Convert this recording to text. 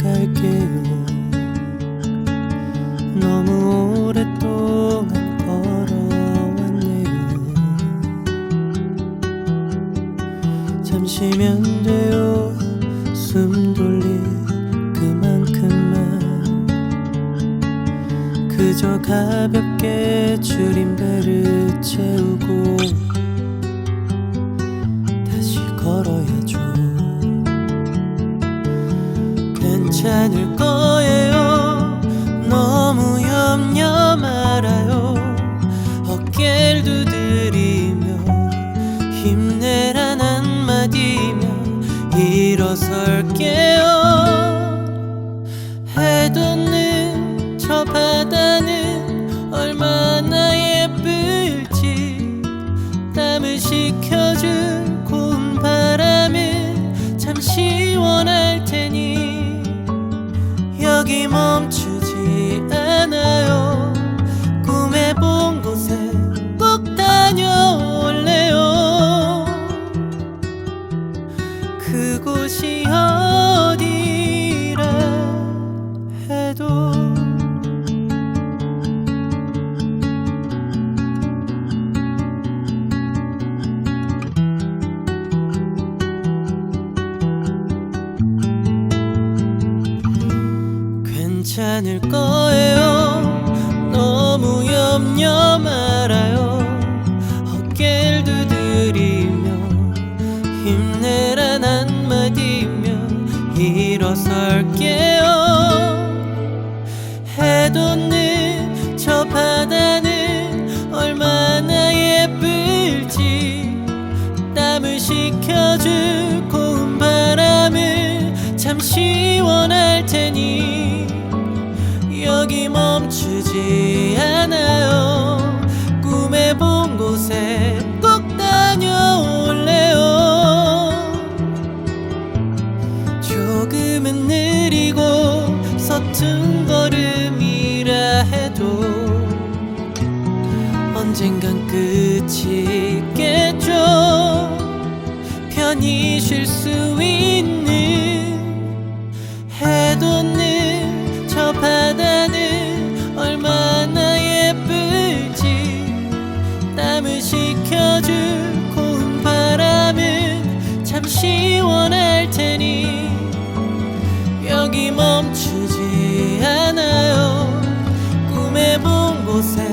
이어갈게요. 너무 오랫동안 걸어왔네요. 잠시면 돼요. 숨 돌릴 그만큼만. 그저 가볍게 줄임배를 채우고 괜찮을 거예요. 너무 염려 말아요. 어깨를 두드리며 힘내란 한마디면 일어설게요. 해돋는 저 바다는 얼마나 여기 멈추지 않아 괜찮을 거예요. 너무 염려 말아요. 어깨를 두드리며 힘내란 한마디면 일어설게요. 해돋는 저 바다는 얼마나 예쁠지 땀을 식혀줄 고운 바람은 참 시원할 테니 여기 멈추지 않아요. 꿈에 본 곳에 꼭 다녀올래요. 조금은 느리고 서툰 걸음이라 해도 언젠간 끝이 있겠죠. 편히 쉴 수 있 멈추지 않아요. 꿈에 본 곳에